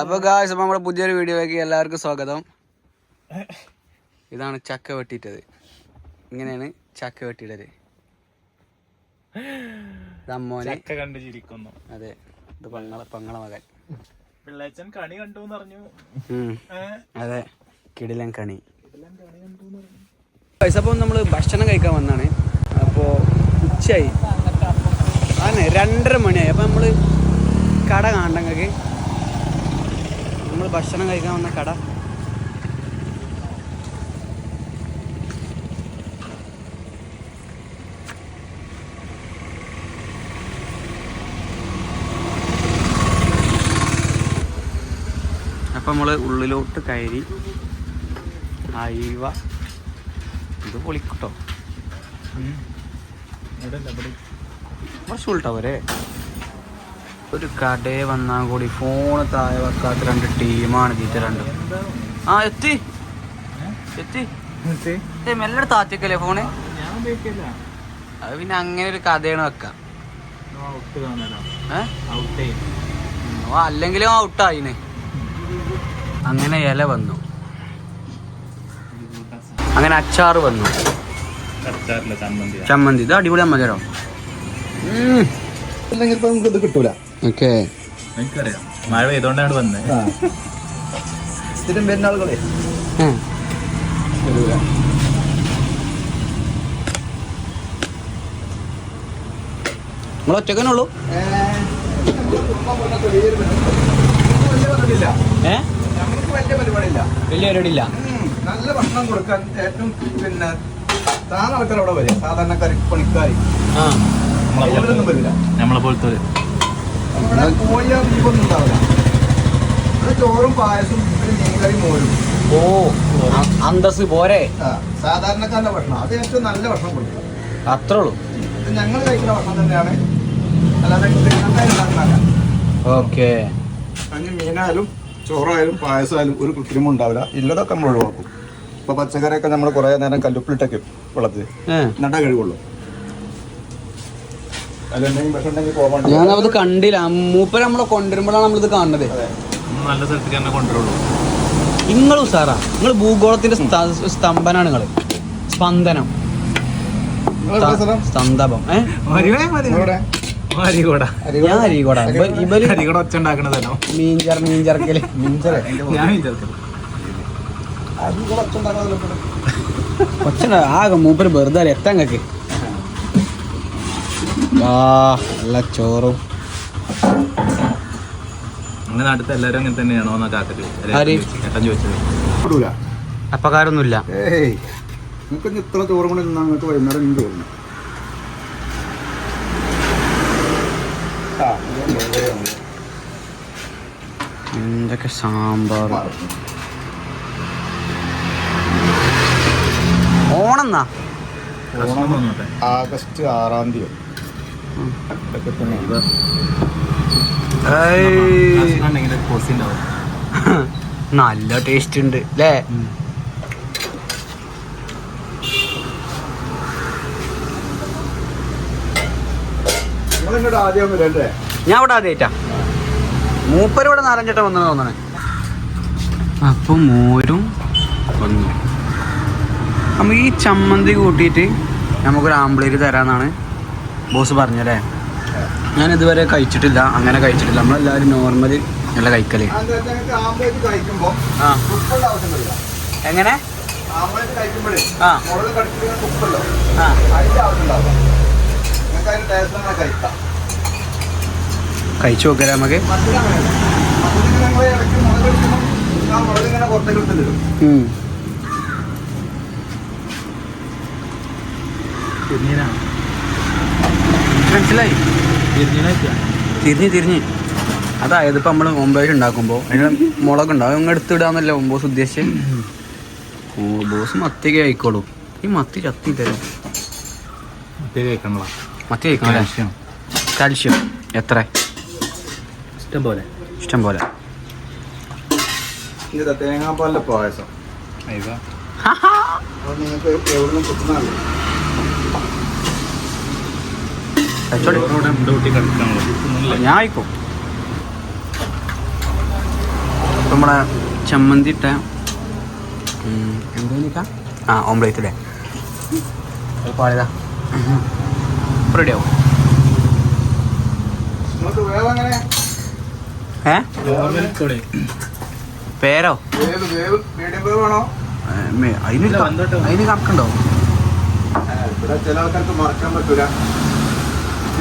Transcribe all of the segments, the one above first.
അപ്പൊ ഗായ്സ് അപ്പൊ നമ്മുടെ പുതിയൊരു വീഡിയോയിലേക്ക് എല്ലാവർക്കും സ്വാഗതം. ഇതാണ് ചക്ക വെട്ടിയിട്ടത്. ഇങ്ങനെയാണ് ചക്ക വെട്ടിയിട്ടത് അമ്മോനെ ചക്ക കണ്ടു ചിരിക്കുന്നു. അതെ ഇത് പങ്ങള പങ്ങള മകൻ. പിള്ളേച്ചൻ കണി കണ്ടു പറഞ്ഞു. അതെ കിടിലൻ കണി. ഗായ്സ് അപ്പോൾ നമ്മൾ ഭക്ഷണം കഴിക്കാൻ വന്നാണ്. അപ്പോൾ ഉച്ചയായി. അതന്നെ രണ്ടര മണിയായി. അപ്പോൾ നമ്മൾ കട കാണണ്ടെങ്കിൽ നമ്മൾ ഭക്ഷണം കഴിക്കാൻ വന്ന കട. അപ്പം നമ്മൾ ഉള്ളിലോട്ട് കയറി അയവ ഇത് പൊളിക്കട്ടോ. കുറച്ചുള്ളട്ടോ അവരെ. കുറച്ച് ഉൾട്ടോ ഒരു കടയെ വന്നാൽ കൂടി ഫോണ് താഴെ വെക്കാത്ത രണ്ട് ടീമാണ് ജീറ്റ രണ്ട്. ആ എത്തി. എത്തി. എന്നിട്ട്? ഏ മെല്ലെ താത്തിക്കല്ലേ ഫോണ് അത് പിന്നെ അങ്ങനെ ഒരു കഥയാണ് വെക്കാം. അല്ലെങ്കിലും ഔട്ടായിന് അങ്ങനെ ഇല വന്നു. അങ്ങനെ അച്ചാർ വന്നു. ചമ്മന്തി. ഇത് അടിപൊളി അമ്മചാരോ ഇല്ലെങ്കിൽ ഇപ്പൊ നമുക്ക് ഇത് കിട്ടൂല. ഓക്കെ. എനിക്കറിയാം. മഴ പെയ്തോണ്ടാണ് വന്നത് സ്ഥിരം വരുന്ന ആളുകളെ വരൂല നിങ്ങൾ ഒറ്റക്കനെ ഉള്ളൂ? ഏ നമുക്ക് വലിയ പരിപാടിയില്ല. വലിയ പരിപാടിയില്ല. നല്ല ഭക്ഷണം കൊടുക്കാൻ ഏറ്റവും പിന്നെ താൻ ആൾക്കാർ അവിടെ വരിക സാധാരണക്കാർ പണിക്കാർ ആ. നമ്മളെ പോലത്തെ ചോറും പായസം മോരും. ഓ അന്തസ് പോരെ? സാധാരണക്കാരന്റെ ഭക്ഷണം. അത് ഏറ്റവും നല്ല ഭക്ഷണം കൊടുക്കുക അത്രേ ഉള്ളൂ ഇത് ഞങ്ങൾ കഴിക്കുന്ന ഭക്ഷണം തന്നെയാണ്. അല്ലാതെ ഓക്കെ. അതിന് മീനായാലും ചോറായാലും പായസമായാലും ഒരു കൃത്രിമം ഉണ്ടാവില്ല. ഇല്ലതൊക്കെ നമ്മൾ ഒഴിവാക്കും. ഇപ്പൊ പച്ചക്കറിയൊക്കെ നമ്മൾ കുറെ നേരം കല്ലുപ്പിലിട്ടൊക്കെ വെള്ളത്തിൽ നട്ടാ കഴിവുള്ളൂ. ഞാനത് കണ്ടില്ല. മൂപ്പര് നമ്മളെ കൊണ്ടുവരുമ്പോഴാണ് നമ്മളിത് കാണുന്നത്. നല്ല സ്ഥലത്തേക്ക് തന്നെ കൊണ്ടുവരുള്ളൂ. നിങ്ങൾ ഉസാറാ. നിങ്ങൾ ഭൂഗോളത്തിന്റെ സ്തംഭനാണ് നിങ്ങൾ സ്പന്ദനം. സ്തംഭം ഞാൻ അരീകോടാ ഇവർ മീൻചർ മീൻചർക്കൽ. ആകെ മൂപ്പര് വെറുതെ എത്താൻ കക്ക് ആ നല്ല ചോറും. നമ്മുടെ നാട്ടിലത്തെ എല്ലാവരും അങ്ങനെ തന്നെയാണോ എന്നാ കാക്കൽ? ആര്? ഏട്ടൻ ചോദിച്ചത്. ഇടൂല. അപ്പകാരൊന്നുമില്ല ഏയ് നിങ്ങൾക്ക് ഇനി ഇത്ര ചോറും കൂടെ നിന്നാ നിങ്ങൾക്ക് വൈകുന്നേരം ഇനി ചോറുന്നു ആ ഇത് മീൻകറിയാണ്. എന്തൊക്കെ സാമ്പാർ? ഓണെന്നാ ഓണം വന്നോട്ടെ ആഗസ്റ്റ് ആറാം തീയതി. നല്ല ടേസ്റ്റ് ഉണ്ട് അല്ലേ ഞാൻ ഇവിടെ ആദ്യമായിട്ടാ മൂപ്പര് ഇവിടെ നാലഞ്ചേട്ട വന്നു തോന്നണേ. അപ്പൊ മോരും വന്നു. അപ്പൊ ഈ ചമ്മന്തി കൂട്ടിയിട്ട് നമുക്കൊരു ആമ്പിളേര് തരാന്നാണ്. ബോസ് പറഞ്ഞല്ലേ? ഞാൻ ഇതുവരെ കഴിച്ചിട്ടില്ല അങ്ങനെ കഴിച്ചിട്ടില്ല. നമ്മളെല്ലാവരും നോർമലി നല്ല കഴിക്കൽ. എങ്ങനെ? കഴിച്ചു നോക്കരാ നമുക്ക്? മധുരം മനസ്സിലായി? തിരിഞ്ഞ് തിരിഞ്ഞ്. അതായത് ഇപ്പം നമ്മൾ ഒമ്പത് ഉണ്ടാക്കുമ്പോൾ അതിന് മുളക് ഉണ്ടാവും. അങ്ങ് എടുത്തിടാന്നല്ലേ ഒമ്പോസ് ഉദ്ദേശിച്ച്? ഓ ബോസ് മത്തിയൊക്കെ ആയിക്കോളൂ ഈ മത്തി ചത്തി തരും. മത്തി കഴിക്കണം കാൽഷ്യം. എത്ര? ഇഷ്ടം പോലെ. ഇഷ്ടം പോലെ. ഇത് തേങ്ങാപ്പാലിന്റെ പായസം. നിങ്ങൾക്ക് എവിടെ നിന്ന് കിട്ടുന്നതല്ലേ ഞാൻ ആയിക്കോ. നമ്മളെ ചമ്മന്തി ഇട്ട എന്താ ആ ഓംപ്ലേറ്റ് അല്ലേ പാടിയതാ ഏ? നോർമൽ പേരോ? അതിന്. അതിന് കണക്കുണ്ടോ ചില ആൾക്കാർക്ക് മറക്കാൻ പറ്റൂല.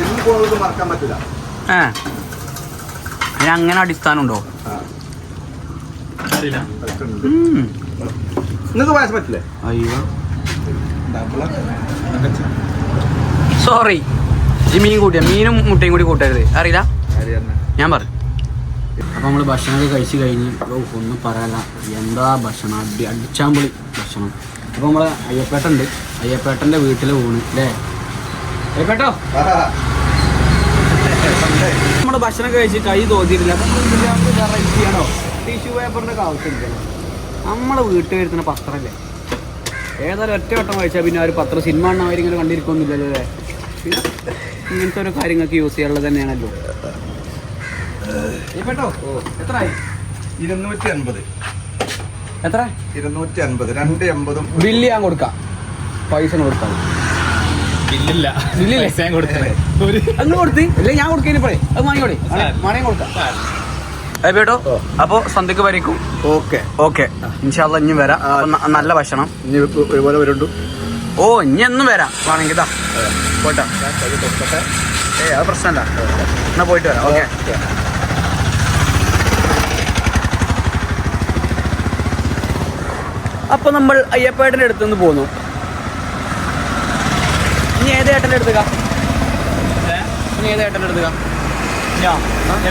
മറക്കാൻ പറ്റൂല. ഏ. അതിന് അങ്ങനെ അടിസ്ഥാനം ഉണ്ടോ. നിങ്ങൾക്ക് പായസം പറ്റില്ലേ? അയ്യോ. സോറി ഈ മീൻ കൂട്ടിയ. മീനും മുട്ടയും കൂടി കൂട്ടരുത്. അറിയില്ല? ഞാൻ പറ. അപ്പം നമ്മൾ ഭക്ഷണമൊക്കെ കഴിച്ച് കഴിഞ്ഞ് ഒന്നും പറയല എന്താ ഭക്ഷണം? അടി അടിച്ചാമ്പൊളി ഭക്ഷണം. അപ്പോൾ നമ്മളെ അയ്യപ്പേട്ടുണ്ട് അയ്യപ്പേട്ടന്റെ വീട്ടിൽ പോണ് അല്ലേ അയ്യപ്പേട്ടോ നമ്മുടെ ഭക്ഷണം കഴിച്ച് കൈ തോന്നിയിട്ടില്ല അപ്പം വെറൈറ്റി ചെയ്യണോ ടിഷ്യൂ പേപ്പറിന്റെ ഒക്കെ ആവശ്യമില്ലല്ലോ നമ്മുടെ വീട്ടിൽ വരുത്തുന്ന പത്രമല്ലേ ഏതായാലും ഒറ്റ വട്ടം കഴിച്ചാൽ പിന്നെ ആ ഒരു പത്രം സിനിമ കാണാൻ കണ്ടിരിക്കൊന്നുമില്ലല്ലോ അല്ലേ? ഇങ്ങനത്തെ ഓരോ കാര്യങ്ങൾക്ക് യൂസ് ചെയ്യാനുള്ളത് തന്നെയാണല്ലോ. എത്ര ഇരുന്നൂറ്റി അൻപത് എത്ര? ഇരുന്നൂറ്റി അൻപത് രണ്ട് എൺപതും. ബില്ല് ഞാൻ കൊടുക്കാം. പൈസ കൊടുക്കാം ഇല്ലില്ല ഇല്ലില്ലേ? ഞാൻ കൊടുത്ത്. ഇല്ല ഞാൻ പറയും. അത് വാങ്ങിക്കോളി മണയും കൊടുക്കാം. അപ്പോ സന്ധ്യക്ക് വരയ്ക്കും. ഓക്കെ. ഓക്കെ. ഇൻഷാല്ല ഇനി വരാം. നല്ല ഭക്ഷണം. ഇനി ഒരുപോലെ വരുണ്ടു. ഓ ഇനി എന്നും വരാം. വേണമെങ്കിൽ പോയിട്ടോ. ഏ അത് പ്രശ്നമല്ല എന്നാ പോയിട്ട് വരാം. ഓക്കെ. അപ്പൊ നമ്മൾ അയ്യപ്പേട്ടന്റെ അടുത്തുനിന്ന് പോന്നു. ഏത് ഏട്ടന്റെ എടുത്തുക ഇനി ഏത് ഏട്ടന്റെ എടുത്തുക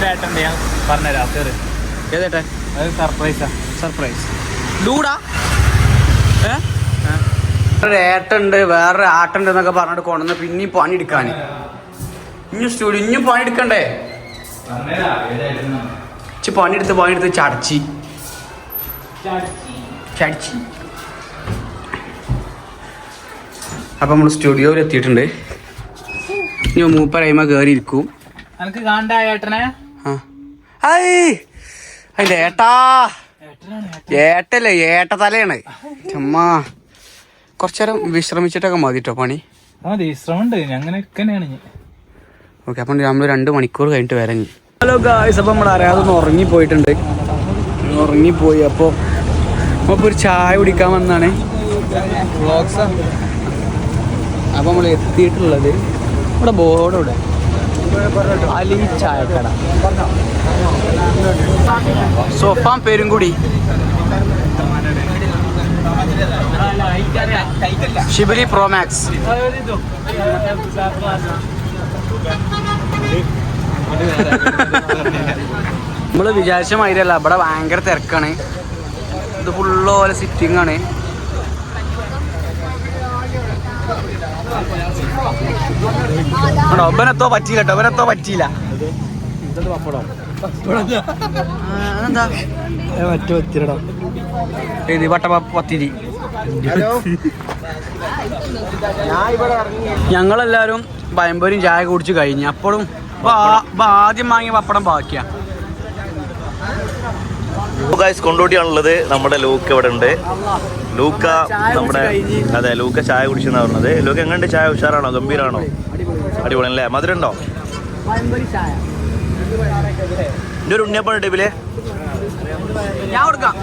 ഏട്ടന്റെ ഞാൻ പറഞ്ഞുതരാം കയറി ഏതേട്ടൻ അത് സർപ്രൈസാ സർപ്രൈസ് ഡൂടാ. ഏ? ഒരു ഏട്ടുണ്ട് വേറൊരു ആട്ടുണ്ട് എന്നൊക്കെ പറഞ്ഞിട്ട് കൊണ്ടുവന്ന് പിന്നെയും പണിയെടുക്കാൻ ഇനി സ്റ്റുഡിയോ ഇനിയും പണിയെടുക്കണ്ടേ? ഇച്ചി പണിയെടുത്ത് പണിയെടുത്ത് ചടച്ചി. ചടിച്ചി. അപ്പം നമ്മൾ സ്റ്റുഡിയോയിൽ എത്തിയിട്ടുണ്ട്. ഇനി മൂപ്പരൈമ കേറി ഇരിക്കും. എനിക്ക് കാണണ്ട ഏട്ടനെ? അതിന്റെ ഏട്ടാ. ഏട്ടല്ലേ ഏട്ട തലയാണ് ചമ്മാ. കുറച്ചേരം വിശ്രമിച്ചിട്ടൊക്കെ മതി കേട്ടോ പണി ഞാൻ ഓക്കെ അപ്പം നമ്മൾ രണ്ട് മണിക്കൂർ കഴിഞ്ഞിട്ട് വരാം ഹലോ ഗായ്സ് അപ്പം നമ്മൾ അറിയാതെ ഉറങ്ങിപ്പോയിട്ടുണ്ട് ഉറങ്ങിപ്പോയി അപ്പോൾ അപ്പോൾ ഒരു ചായ കുടിക്കാൻ വന്നാണ്. അപ്പം നമ്മൾ എത്തിയിട്ടുള്ളത് ഇവിടെ ബോർഡ് ഇവിടെ അലി ചായക്കട. സോഫാം പെരുങ്കുടി. ഷിബിലി പ്രോമാക്സ് നമ്മൾ വിചാരിച്ച മാതിരിയല്ല ഇവിടെ ഭയങ്കര തിരക്കാണ്. ഇത് ഫുള്ള് പോലെ സിറ്റിംഗ് ആണ്. ഇവനെത്തോ പറ്റിയില്ല കേട്ടോ ഒബനത്തോ പറ്റിയില്ല. വട്ട പത്തിരി. ഞങ്ങളെല്ലാരും പയമ്പൊരിയും ചായ കുടിച്ച് കഴിഞ്ഞു. അപ്പോഴും ആദ്യം വാങ്ങിയ പപ്പടം ബാക്കിയാ. കൊണ്ടോട്ടിയാണുള്ളത്. നമ്മുടെ ലൂക്ക് ഇവിടെ ഉണ്ട് ലൂക്ക നമ്മുടെ അതെ ലൂക്ക ചായ കുടിച്ചെന്നാ പറഞ്ഞത്. ലൂക്ക എങ്ങനെയുണ്ട് ചായ? ഉഷാറാണോ? ഗംഭീരാണോ? അടിപൊളി അല്ലേ? മധുരം ഉണ്ടോ എന്റെ ഒരു ഉണ്ണിയപ്പം ടേബിലേ ഒരു ഞാൻ കൊടുക്കാം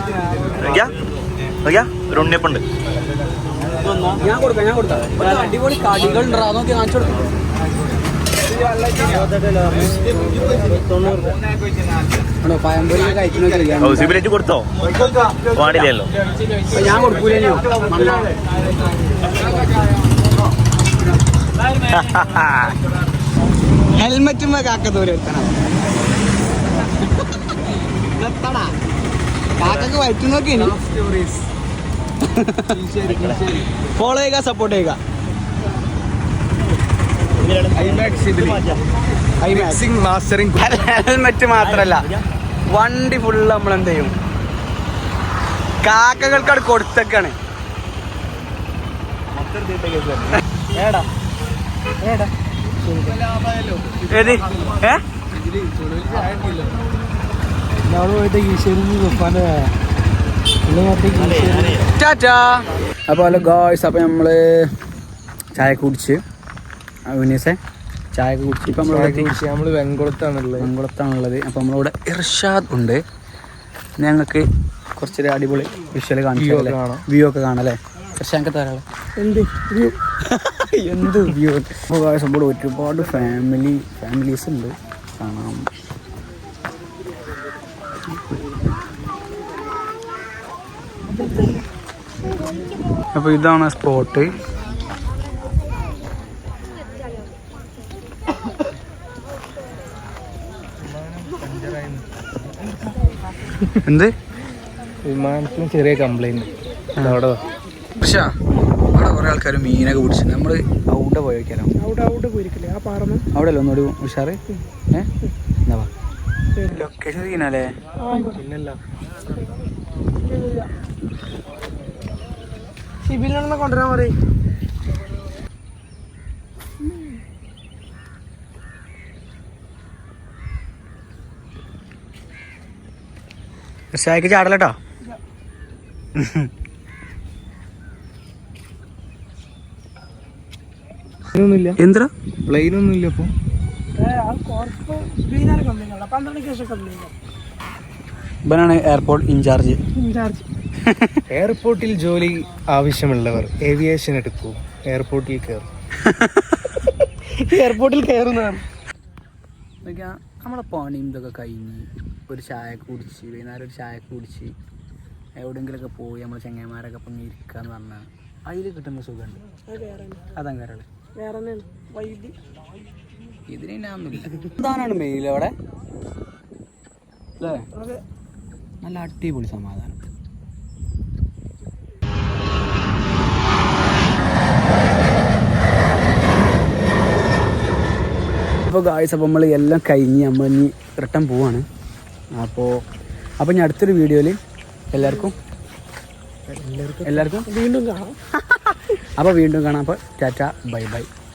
അടിപൊളി കടികൾ നോക്കി കാണിച്ചു കൊടുക്കാം ആണോ പയമ്പൊരി കഴിക്കുന്ന ഓ സിബിലേറ്റ് കൊടുത്തോ? പാടില്ലല്ലോ ഞാൻ കൊടുക്കൂലോ ഹെൽമെറ്റും കാക്ക ദൂരെ എത്തണം. കാക്കക്ക് വയറ്റുന്നൊക്കെ നോക്കി ഫോളോ ചെയ്യുക സപ്പോർട്ട് ചെയ്യുക. ഹെൽമെറ്റ് മാത്രല്ല. വണ്ടി ഫുള്ള് നമ്മൾ എന്ത് ചെയ്യും കാക്കകൾക്ക് അവിടെ കൊടുത്തേക്കാണ് ഏത്? ഏ? നമ്മൾ അപ്പോൾ ഹലോ ഗോയ്സ് അപ്പോൾ നമ്മൾ ചായ കുടിച്ച് വിനീസേ ചായ കുടിച്ച് ഇപ്പം നമ്മളിവിടെ നമ്മൾ വെങ്കുളത്താണുള്ളത് വെങ്കുളത്താണുള്ളത് അപ്പോൾ നമ്മളിവിടെ ഇർഷാദ് ഉണ്ട്. ഞങ്ങൾക്ക് കുറച്ചൊരു അടിപൊളി വിഷ്വൽ കാണിച്ചു. വ്യൂ ഒക്കെ കാണാല്ലേ ഇർഷാദ് തരാളെ എന്ത്? എന്ത് വ്യൂ അപ്പോൾ നമ്മുടെ ഒരുപാട് ഫാമിലി ഫാമിലീസ് ഉണ്ട്. കാണാം. അപ്പോൾ ഇതാണ് സ്പോട്ട് എന്ത്? വിമാനത്തിന് ചെറിയ കംപ്ലൈന്റ് അവിടെ പക്ഷേ അവിടെ കുറേ ആൾക്കാർ മീനൊക്കെ പിടിച്ചു. നമ്മൾ അവിടെ പോയി വെക്കാനോ അവിടെ അവിടെ പോയിരിക്കില്ലേ? ആ പാറന്ന് അവിടെ അല്ലേ ഒന്നുകൂടി ഉഷാറ്? ഏഹ് എന്നാ ലൊക്കേഷൻ സീനല്ലേ പിന്നല്ല. സിബിലിനെ കൊണ്ടുവരാൻ പറയും. പക്ഷേ ചാടലട്ടോ? ഒന്നുമില്ല. എന്താ പ്ലെയിൻ ഒന്നുമില്ല അപ്പൊ ഇവനാണ് എയർപോർട്ട് ഇൻചാർജ് എയർപോർട്ടിൽ ജോലി ആവശ്യമുള്ളവർ ഏവിയേഷൻ എടുക്കൂ. എയർപോർട്ടിൽ കയറും. എയർപോർട്ടിൽ കയറുന്നതാണ്. നമ്മളെ പണിയും ഇതൊക്കെ കഴിഞ്ഞ് ഒരു ചായ കുടിച്ച് വൈകുന്നേരം ഒരു ചായ കുടിച്ച് എവിടെയെങ്കിലുമൊക്കെ പോയി നമ്മൾ ചെങ്ങന്മാരൊക്കെ ഇപ്പം ഇരിക്കുക എന്ന് പറഞ്ഞാൽ അതിൽ കിട്ടുന്ന സുഖമുണ്ട്. അതങ്ങനെ ഇതിന് ഒന്നുമില്ല സമാധാനമാണ് മെയിൽ അവിടെ. അല്ലേ? നല്ല അടിപൊളി സമാധാനം. അപ്പോൾ ഗായ്സ് അപ്പോൾ നമ്മൾ എല്ലാം കഴിഞ്ഞ് നമ്മൾ ഇനി റിട്ടേൺ പോവാണ്. അപ്പോൾ അപ്പോൾ ഞാൻ അടുത്തൊരു വീഡിയോയിൽ എല്ലാവർക്കും എല്ലാവർക്കും വീണ്ടും കാണാം. അപ്പോൾ വീണ്ടും കാണാം. അപ്പോൾ ടാറ്റ ബൈ ബൈ.